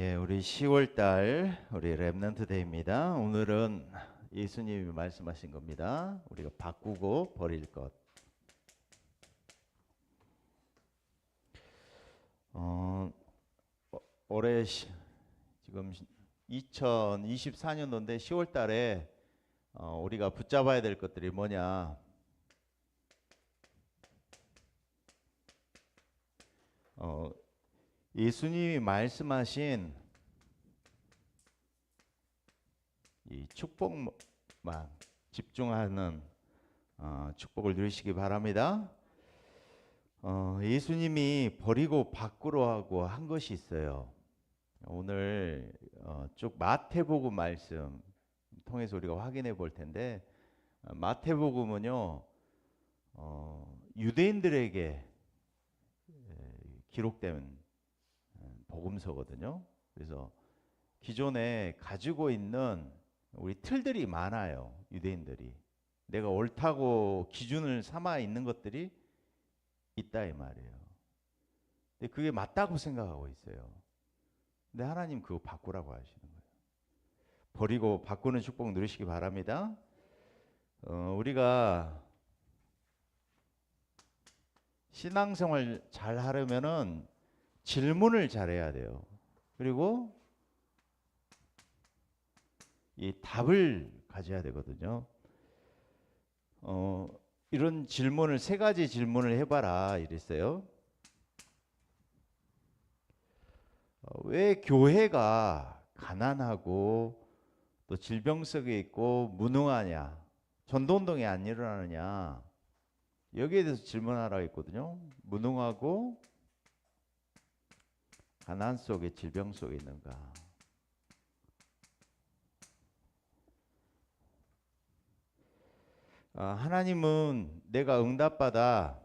예, 우리 10월 달 우리 랩넌트 데이입니다. 오늘은 예수님이 말씀하신 겁니다. 우리가 바꾸고 버릴 것. 어, 어, 올해 시, 지금 2024년도인데 10월 달에 어, 우리가 붙잡아야 될 것들이 뭐냐? 어, 예수님이 말씀하신 이 축복만 집중하는 어, 축복을 누리시기 바랍니다. 어, 예수님이 버리고 바꾸러 하고 한 것이 있어요. 오늘 어, 쭉 마태복음 말씀 통해서 우리가 확인해 볼 텐데 어, 마태복음은요 어, 유대인들에게 에, 기록된 복음서거든요. 그래서 기존에 가지고 있는 우리 틀들이 많아요. 유대인들이 내가 옳다고 기준을 삼아 있는 것들이 있다 이 말이에요. 근데 그게 맞다고 생각하고 있어요. 근데 하나님 그거 바꾸라고 하시는 거예요. 버리고 바꾸는 축복 누리시기 바랍니다. 어, 우리가 신앙생활 잘 하려면은 질문을 잘해야 돼요. 그리고 이 답을 가져야 되거든요. 어, 이런 질문을 세 가지 질문을 해봐라 이랬어요. 어, 왜 교회가 가난하고 또 질병 속에 있고 무능하냐, 전도운동이 안 일어나느냐 여기에 대해서 질문하라고 했거든요. 무능하고 가난 속에 질병 속에 있는가? 아, 하나님은 내가 응답받아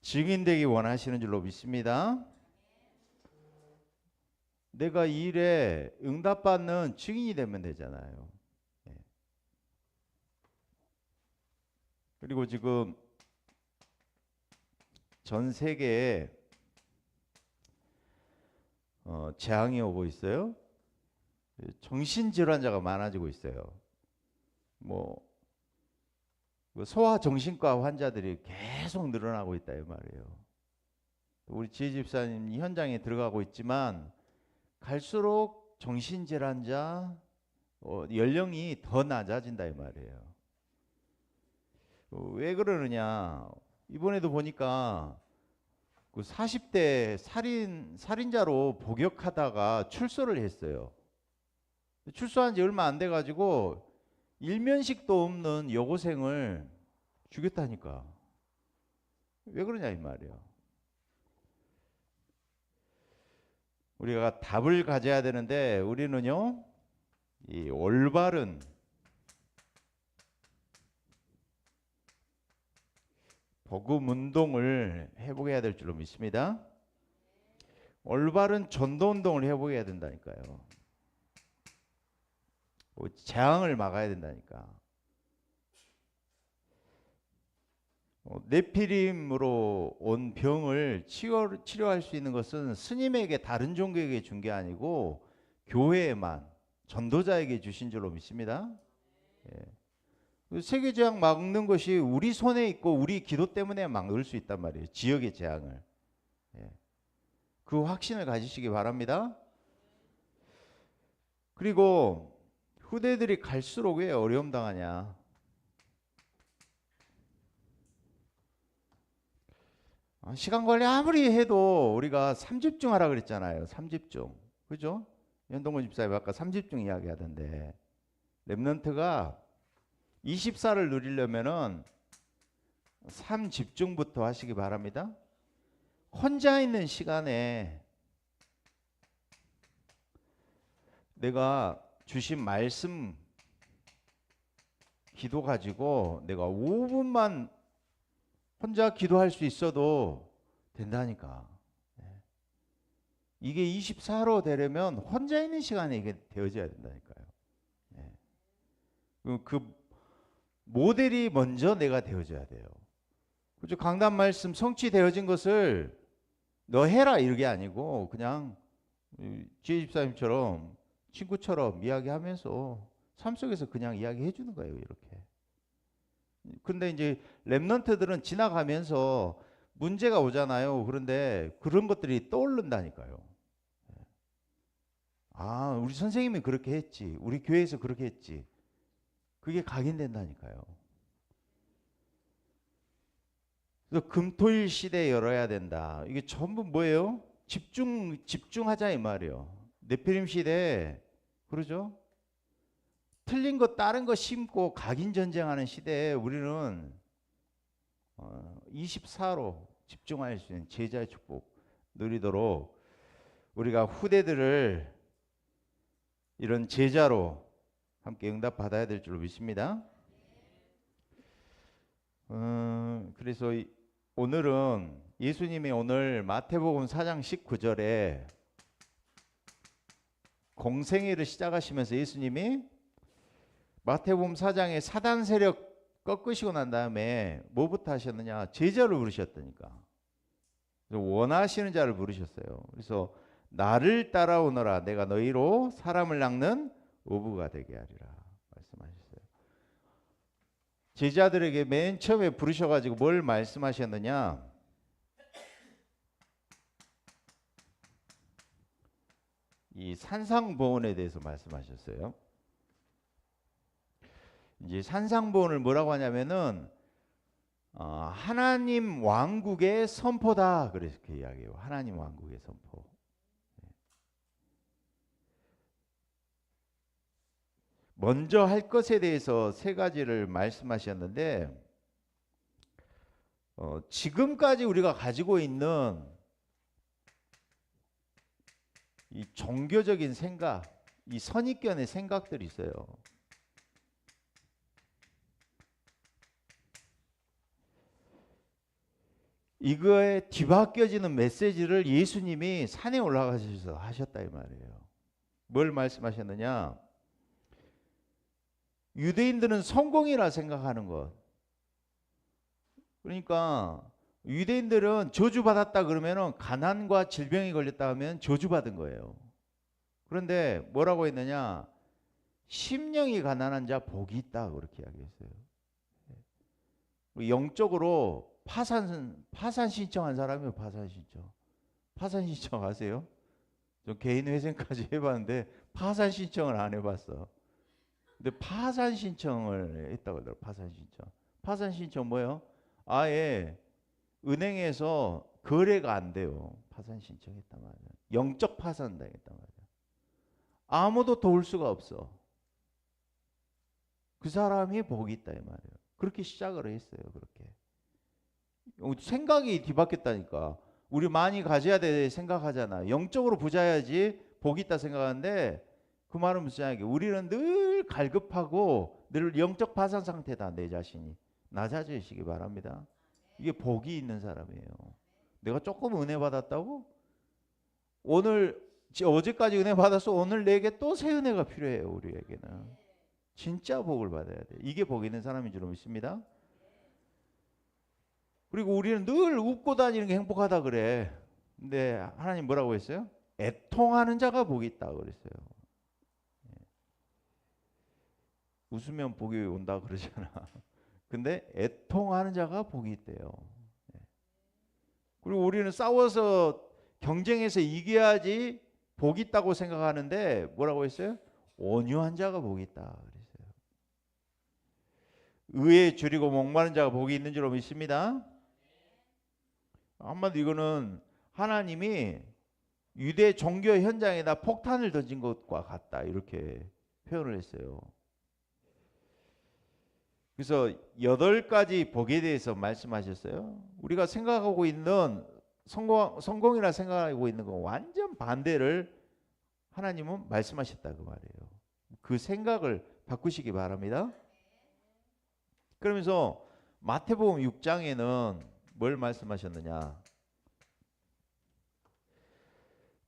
증인되기 원하시는 줄로 믿습니다. 내가 이 일에 응답받는 증인이 되면 되잖아요. 예. 그리고 지금 전 세계에 어, 재앙이 오고 있어요. 정신질환자가 많아지고 있어요. 뭐 소아 정신과 환자들이 계속 늘어나고 있다 이 말이에요. 우리 지혜 집사님 현장에 들어가고 있지만 갈수록 정신질환자 어, 연령이 더 낮아진다 이 말이에요. 어, 왜 그러느냐? 이번에도 보니까 그 40대 살인 살인자로 복역하다가 출소를 했어요. 출소한 지 얼마 안 돼 가지고 일면식도 없는 여고생을 죽였다니까. 왜 그러냐 이 말이야. 우리가 답을 가져야 되는데 우리는요. 이 올바른 복음 운동을 해보게 해야 될 줄로 믿습니다. 올바른 전도 운동을 해보게 해야 된다니까요. 뭐 재앙을 막아야 된다니까. 어, 네피림으로 온 병을 치료, 치료할 수 있는 것은 스님에게 다른 종교에게 준 게 아니고 교회에만 전도자에게 주신 줄로 믿습니다. 예. 세계 재앙 막는 것이 우리 손에 있고 우리 기도 때문에 막을 수 있단 말이에요. 지역의 재앙을. 예. 그 확신을 가지시기 바랍니다. 그리고 후대들이 갈수록 왜 어려움 당하냐? 아, 시간 관리 아무리 해도 우리가 삼집중 하라 그랬잖아요. 삼집중. 그죠? 연동근 집사님 아까 삼집중 이야기 하던데 랩런트가 24를 누리려면은 삼집중부터 하시기 바랍니다. 혼자 있는 시간에 내가 주신 말씀 기도 가지고 내가 5분만 혼자 기도할 수 있어도 된다니까. 예. 이게 24로 되려면 혼자 있는 시간에 이게 되어져야 된다니까요. 예. 그 모델이 먼저 내가 되어져야 돼요. 그죠? 강단 말씀 성취되어진 것을 너 해라 이게 아니고 그냥 이 지혜 집사님처럼 친구처럼 이야기하면서 삶 속에서 그냥 이야기해 주는 거예요, 이렇게. 근데 이제 랩런트들은 지나가면서 문제가 오잖아요. 그런데 그런 것들이 떠오른다니까요. 아, 우리 선생님이 그렇게 했지. 우리 교회에서 그렇게 했지. 그게 각인된다니까요. 그래서 금토일 시대 열어야 된다. 이게 전부 뭐예요? 집중 집중하자 이 말이에요. 네피림 시대 그러죠? 틀린 거 다른 거 심고 각인 전쟁하는 시대에 우리는 어, 24로 집중할 수 있는 제자의 축복 누리도록 우리가 후대들을 이런 제자로 함께 응답 받아야 될 줄로 믿습니다. 음, 그래서 이- 오늘은 예수님이 오늘 마태복음 4장 19절에 공생애를 시작하시면서 예수님이 마태복음 4장에 사단 세력 꺾으시고 난 다음에 뭐부터 하셨느냐? 제자를 부르셨다니까. 원하시는 자를 부르셨어요. 그래서 나를 따라오너라 내가 너희로 사람을 낚는 어부가 되게 하리라 말씀하셨어요. 제자들에게 맨 처음에 부르셔가지고 뭘 말씀하셨느냐? 이 산상보온에 대해서 말씀하셨어요. 이제 산상보온을 뭐라고 하냐면은 어, 하나님 왕국의 선포다 그렇게 이야기해요. 하나님 왕국의 선포. 먼저 할 것에 대해서 세 가지를 말씀하셨는데 어, 지금까지 우리가 가지고 있는 이 종교적인 생각, 이 선입견의 생각들이 있어요. 이거에 뒤바뀌어지는 메시지를 예수님이 산에 올라가셔서 하셨다 이 말이에요. 뭘 말씀하셨느냐? 유대인들은 성공이라 생각하는 것. 그러니까 유대인들은 저주받았다 그러면은 가난과 질병이 걸렸다 하면 저주받은 거예요. 그런데 뭐라고 했느냐? 심령이 가난한 자 복이 있다 그렇게 이야기했어요. 영적으로 파산 파산 신청한 사람이요 파산 신청. 파산 신청 아세요? 저 개인 회생까지 해봤는데 파산 신청을 안 해봤어. 근데 파산 신청을 했다고 하더라고 파산 신청. 파산 신청 뭐예요? 아예 은행에서 거래가 안 돼요. 파산 신청했단 말이야. 영적 파산 당했단 말이야. 아무도 도울 수가 없어. 그 사람이 복이 있다 이 말이에요. 그렇게 시작을 했어요. 그렇게. 어, 생각이 뒤바뀌었다니까. 우리 많이 가져야 돼 생각하잖아. 영적으로 부자야지 복이 있다 생각하는데 그 말은 무슨 이야기? 우리는 늘 갈급하고 늘 영적 파산 상태다 내 자신이 낮아지시기 바랍니다. 이게 복이 있는 사람이에요. 내가 조금 은혜 받았다고 오늘 지- 어제까지 은혜 받았어 오늘 내게 또 새 은혜가 필요해요 우리에게는 진짜 복을 받아야 돼. 이게 복 있는 사람인 줄 믿습니다. 그리고 우리는 늘 웃고 다니는 게 행복하다 그래. 근데 하나님 뭐라고 했어요? 애통하는 자가 복이 있다 그랬어요. 웃으면 복이 온다 그러잖아. 근데 애통하는 자가 복이 있대요. 예. 그리고 우리는 싸워서 경쟁해서 이겨야지 복이 있다고 생각하는데 뭐라고 했어요? 온유한 자가 복이 있다 그랬어요. 의에 줄이고 목마른 자가 복이 있는 줄로 믿습니다. 한마디 이거는 하나님이 유대 종교 현장에다 폭탄을 던진 것과 같다 이렇게 표현을 했어요. 그래서 여덟 가지 복에 대해서 말씀하셨어요. 우리가 생각하고 있는 성공 성공이라 생각하고 있는 거 완전 반대를 하나님은 말씀하셨다 그 말이에요. 그 생각을 바꾸시기 바랍니다. 그러면서 마태복음 6장에는 뭘 말씀하셨느냐?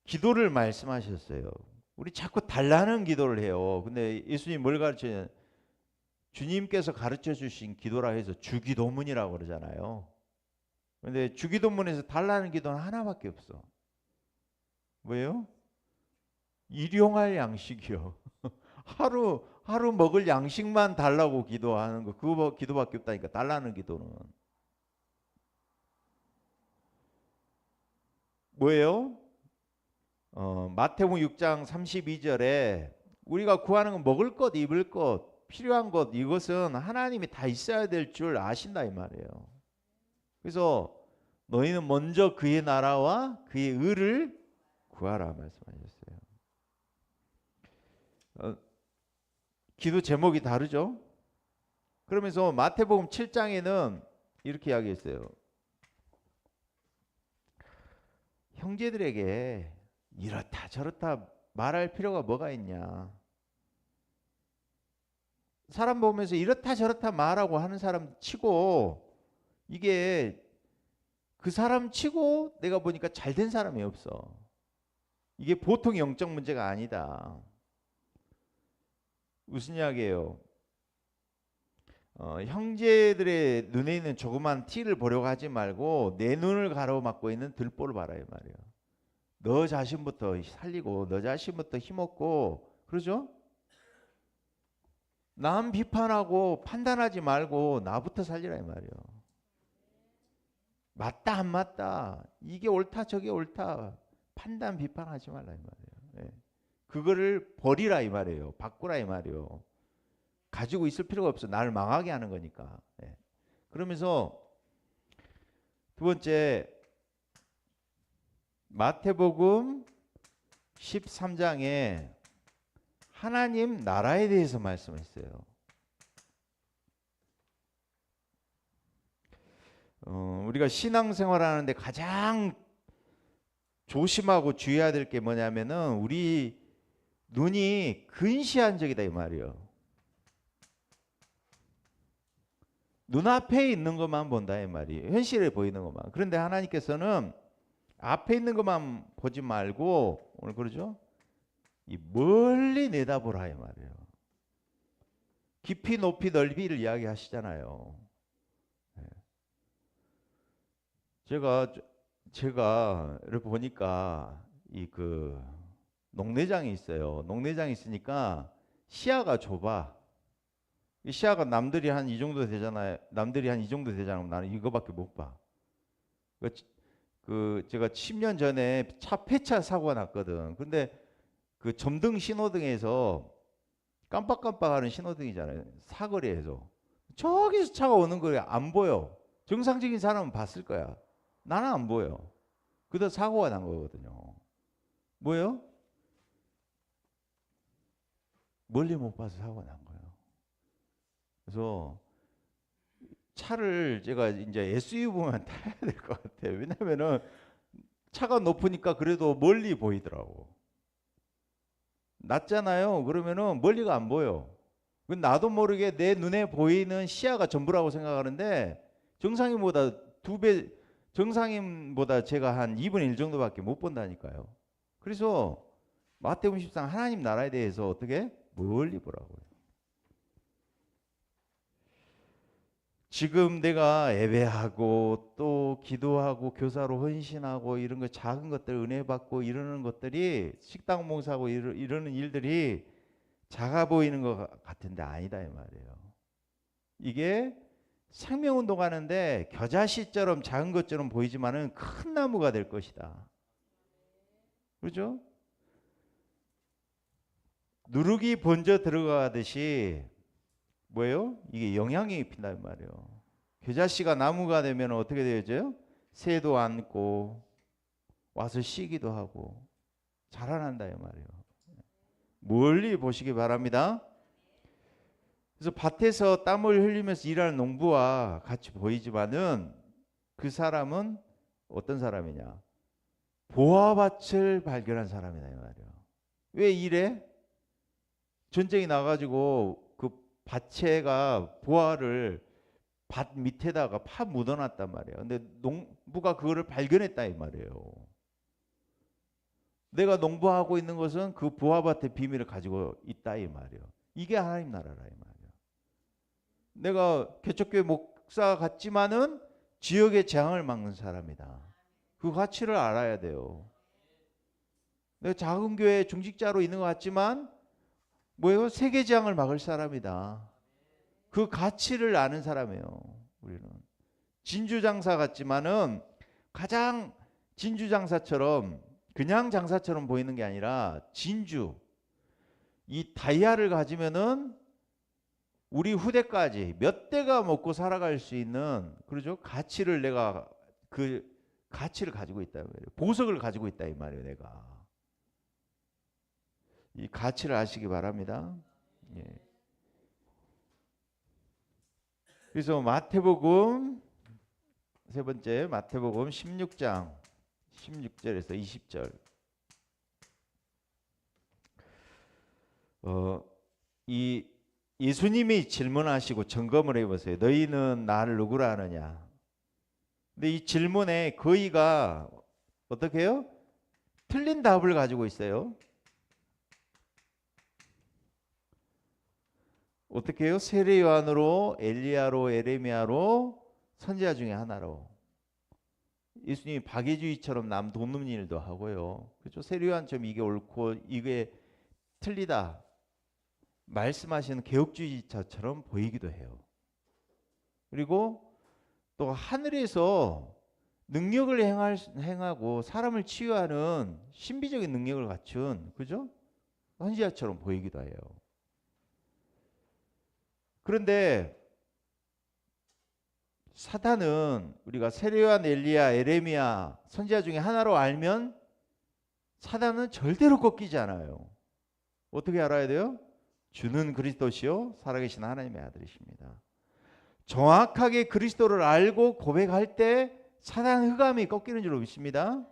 기도를 말씀하셨어요. 우리 자꾸 달라는 기도를 해요. 근데 예수님 뭘 가르쳐요? 주님께서 가르쳐 주신 기도라 해서 주기도문이라고 그러잖아요. 근데 주기도문에서 달라는 기도는 하나밖에 없어. 왜요? 일용할 양식이요. 하루 하루 먹을 양식만 달라고 기도하는 거 그거 기도밖에 없다니까 달라는 기도는 뭐예요? 어, 마태복음 6장 32절에 우리가 구하는 건 먹을 것, 입을 것, 필요한 것 이것은 하나님이 다 있어야 될 줄 아신다 이 말이에요. 그래서 너희는 먼저 그의 나라와 그의 의를 구하라 말씀하셨어요. 어, 기도 제목이 다르죠? 그러면서 마태복음 7장에는 이렇게 이야기했어요. 형제들에게 이렇다 저렇다 말할 필요가 뭐가 있냐? 사람 보면서 이렇다 저렇다 말하고 하는 사람 치고 이게 그 사람 치고 내가 보니까 잘 된 사람이 없어. 이게 보통 영적 문제가 아니다. 무슨 이야기예요? 어, 형제들의 눈에 있는 조그만 티를 보려고 하지 말고 내 눈을 가로막고 있는 들보를 봐라 이 말이에요. 너 자신부터 살리고 너 자신부터 힘없고 그러죠? 남 비판하고 판단하지 말고 나부터 살리라 이 말이에요. 맞다 안 맞다 이게 옳다 저게 옳다 판단 비판하지 말라 이 말이에요. 예. 그거를 버리라 이 말이에요. 바꾸라 이 말이에요. 가지고 있을 필요가 없어. 나를 망하게 하는 거니까. 예. 그러면서 두 번째 마태복음 13장에 하나님 나라에 대해서 말씀했어요. 어, 우리가 신앙생활하는데 가장 조심하고 주의해야 될 게 뭐냐면은 우리 눈이 근시안적이다 이 말이요. 눈앞에 있는 것만 본다 이 말이에요. 현실에 보이는 것만. 그런데 하나님께서는 앞에 있는 것만 보지 말고 오늘 그러죠? 이 멀리 내다보라 이 말이에요. 깊이 높이 넓이를 이야기하시잖아요. 예. 제가 제가 이렇게 보니까 이 그 농내장이 있어요. 농내장이 있으니까 시야가 좁아. 이 시야가 남들이 한 이 정도 되잖아요. 남들이 한 이 정도 되잖아요. 나는 이거밖에 못 봐. 그, 그 제가 10년 전에 차 폐차 사고가 났거든. 근데 그 점등 신호등에서 깜빡깜빡하는 신호등이잖아요. 사거리에서 저기서 차가 오는 거에 안 보여. 정상적인 사람은 봤을 거야. 나는 안 보여. 그다 사고가 난 거거든요. 뭐예요? 멀리 못 봐서 사고가 난 거예요. 그래서 차를 제가 이제 SUV 보면 타야 될 것 같아요. 왜냐면은 차가 높으니까 그래도 멀리 보이더라고. 낮잖아요. 그러면은 멀리가 안 보여. 그 나도 모르게 내 눈에 보이는 시야가 전부라고 생각하는데 정상인보다 두 배, 정상인보다 제가 한 2분의 1 정도밖에 못 본다니까요. 그래서 마태복음 14 하나님 나라에 대해서 어떻게 멀리 보라고요. 지금 내가 예배하고 또 기도하고 교사로 헌신하고 이런 거 작은 것들 은혜 받고 이러는 것들이 식당 봉사하고 이러, 이러 는 일들이 작아 보이는 것 같은데 아니다 이 말이에요. 이게 생명 운동 하는데 겨자씨처럼 작은 것처럼 보이지만은 큰 나무가 될 것이다. 그렇죠? 누룩이 번져 들어가듯이 뭐예요? 이게 영향이 입힌다 이 말이에요. 겨자씨가 나무가 되면 어떻게 되죠? 새도 안고 와서 쉬기도 하고 자라난다 이 말이에요. 멀리 보시기 바랍니다. 그래서 밭에서 땀을 흘리면서 일하는 농부와 같이 보이지만은 그 사람은 어떤 사람이냐? 보화밭을 발견한 사람이다 이 말이에요. 왜 이래? 전쟁이 나가지고 밭채가 보화를 밭 밑에다가 파 묻어놨단 말이에요. 근데 농부가 그거를 발견했다 이 말이에요. 내가 농부하고 있는 것은 그 보화밭의 비밀을 가지고 있다 이 말이에요. 이게 하나님 나라라 이 말이에요. 내가 개척교회 목사 같지만은 지역의 재앙을 막는 사람이다. 그 가치를 알아야 돼요. 내가 작은 교회 중직자로 있는 것 같지만 뭐예요? 세계지향을 막을 사람이다. 그 가치를 아는 사람이에요. 우리는 진주 장사 같지만은 가장 진주 장사처럼 그냥 장사처럼 보이는 게 아니라 진주 이 다이아를 가지면은 우리 후대까지 몇 대가 먹고 살아갈 수 있는 그러죠 가치를 내가 그 가치를 가지고 있다. 보석을 가지고 있다 이 말이에요, 내가. 이 가치를 아시기 바랍니다. 예. 그래서 마태복음 세 번째 마태복음 16장 16절에서 20절. 어, 이 예수님이 질문하시고 점검을 해보세요. 너희는 나를 누구라 하느냐? 근데 이 질문에 거의가 어떻게 해요? 틀린 답을 가지고 있어요. 어떻게 해요? 세례 요한으로 엘리야로 에레미야로 선지자 중에 하나로 예수님이 박애주의처럼 남 돕는 일도 하고요. 그렇죠? 세례 요한처럼 이게 옳고 이게 틀리다 말씀하시는 개혁주의자처럼 보이기도 해요. 그리고 또 하늘에서 능력을 행할, 행하고 사람을 치유하는 신비적인 능력을 갖춘 그죠? 선지자처럼 보이기도 해요. 그런데 사단은 우리가 세례요한 엘리야, 에레미야 선지자 중에 하나로 알면 사단은 절대로 꺾이지 않아요. 어떻게 알아야 돼요? 주는 그리스도시요 살아계신 하나님의 아들이십니다. 정확하게 그리스도를 알고 고백할 때 사단 흑암이 꺾이는 줄로 믿습니다.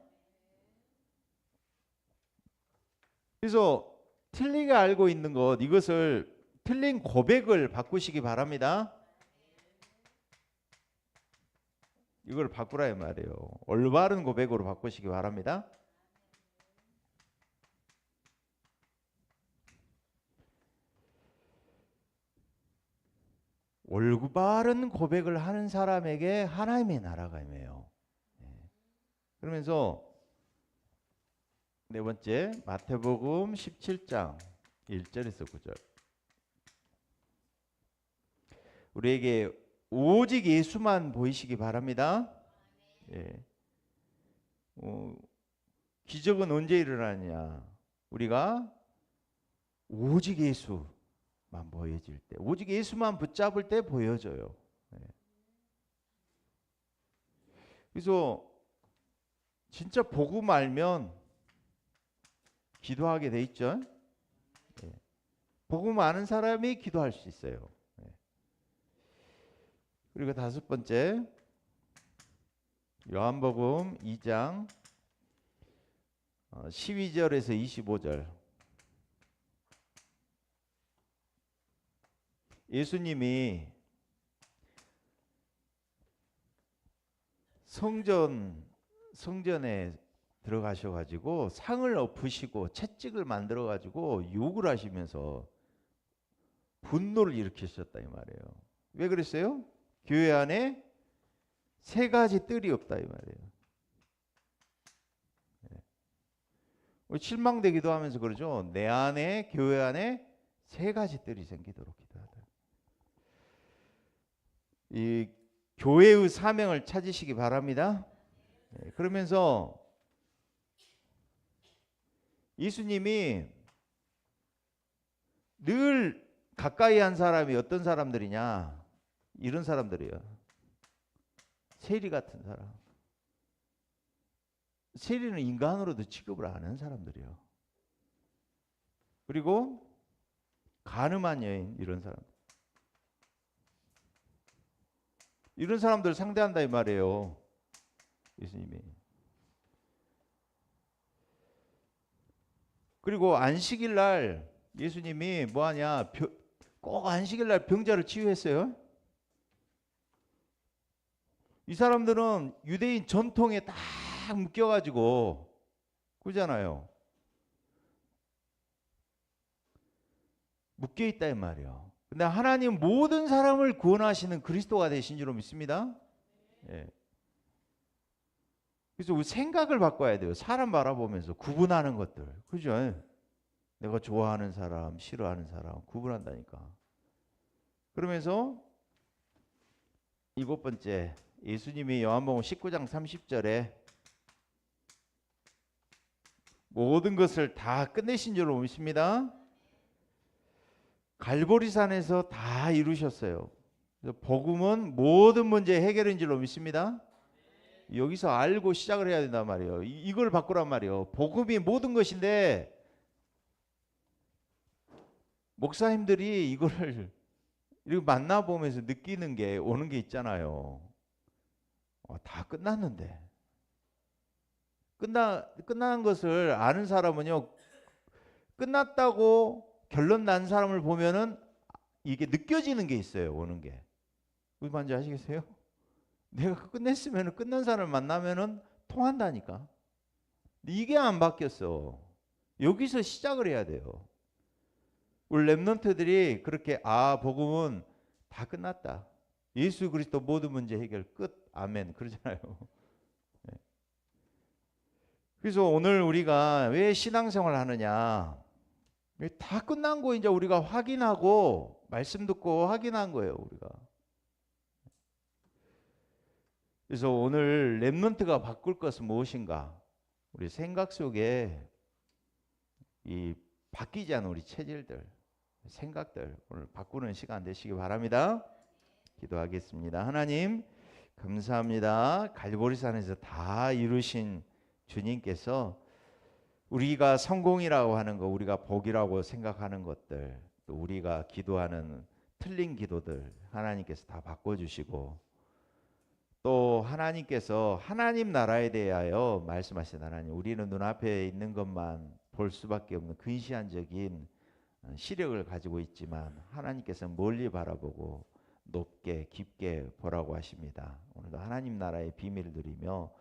그래서 틀리게 알고 있는 것 이것을 틀린 고백을 바꾸시기 바랍니다. 이걸 바꾸라 이 말이에요. 올바른 고백으로 바꾸시기 바랍니다. 올바른 고백을 하는 사람에게 하나님의 나라가 임해요. 예. 그러면서 네 번째 마태복음 17장 1절에서 9절 우리에게 오직 예수만 보이시기 바랍니다. 예. 어, 기적은 언제 일어나냐? 우리가 오직 예수만 보여질 때, 오직 예수만 붙잡을 때 보여져요. 예. 그래서 진짜 복음 알면 기도하게 돼 있죠. 예. 복음 아는 사람이 기도할 수 있어요. 그리고 다섯 번째 요한복음 2장 12절에서 25절 예수님이 성전 성전에 들어가셔 가지고 상을 엎으시고 채찍을 만들어 가지고 욕을 하시면서 분노를 일으키셨다 이 말이에요. 왜 그랬어요? 교회 안에 세 가지 뜰이 없다 이 말이에요. 네. 실망되기도 하면서 그러죠. 내 안에 교회 안에 세 가지 뜰이 생기도록 기도하다. 이 교회의 사명을 찾으시기 바랍니다. 네. 그러면서 예수님이 늘 가까이 한 사람이 어떤 사람들이냐? 이런 사람들이에요. 세리 같은 사람. 세리는 인간으로도 취급을 안 하는 사람들이에요. 그리고 가늠한 여인 이런 사람. 이런 사람들 상대한다 이 말이에요. 예수님이. 그리고 안식일 날 예수님이 뭐 하냐? 꼭 안식일 날 병자를 치유했어요. 이 사람들은 유대인 전통에 딱 묶여가지고 그잖아요. 묶여 있다 이 말이요. 근데 하나님 모든 사람을 구원하시는 그리스도가 되신 줄로 믿습니다. 예. 그래서 우리 생각을 바꿔야 돼요. 사람 바라보면서 구분하는 것들. 그죠? 내가 좋아하는 사람, 싫어하는 사람 구분한다니까. 그러면서 일곱 번째 예수님이 요한복음 19장 30절에 모든 것을 다 끝내신 줄로 믿습니다. 갈보리산에서 다 이루셨어요. 복음은 모든 문제 해결인 줄로 믿습니다. 여기서 알고 시작을 해야 된단 말이에요. 이- 이걸 바꾸란 말이에요. 복음이 모든 것인데 목사님들이 이거를 이렇게 만나 보면서 느끼는 게 오는 게 있잖아요. 어, 다 끝났는데 끝나 끝난 것을 아는 사람은요 끝났다고 결론 난 사람을 보면은 이게 느껴지는 게 있어요. 오는 게 무슨 말인지 아시겠어요? 내가 끝냈으면 끝난 사람을 만나면은 통한다니까. 이게 안 바뀌었어. 여기서 시작을 해야 돼요. 우리 랩런트들이 그렇게 아 복음은 다 끝났다. 예수 그리스도 모든 문제 해결 끝. 아멘. 그러잖아요. 네. 그래서 오늘 우리가 왜 신앙생활 하느냐? 왜다 끝난 거 이제 우리가 확인하고 말씀 듣고 확인한 거예요, 우리가. 그래서 오늘 랩런트가 바꿀 것은 무엇인가? 우리 생각 속에 이 바뀌지 않은 우리 체질들, 생각들 오늘 바꾸는 시간 되시기 바랍니다. 기도하겠습니다. 하나님 감사합니다. 갈보리산에서 다 이루신 주님께서 우리가 성공이라고 하는 거, 우리가 복이라고 생각하는 것들, 또 우리가 기도하는 틀린 기도들 하나님께서 다 바꿔주시고 또 하나님께서 하나님 나라에 대하여 말씀하신 하나님 우리는 눈앞에 있는 것만 볼 수밖에 없는 근시안적인 어, 시력을 가지고 있지만 하나님께서는 멀리 바라보고 높게 깊게 보라고 하십니다. 오늘도 하나님 나라의 비밀을 누리며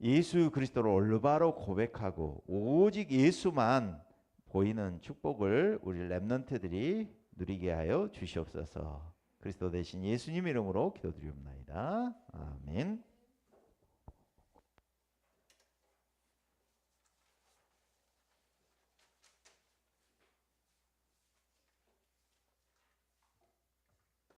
예수 그리스도를 올바로 고백하고 오직 예수만 보이는 축복을 우리 렘넌트들이 누리게 하여 주시옵소서. 그리스도 대신 예수님 이름으로 기도드리옵나이다. 아멘.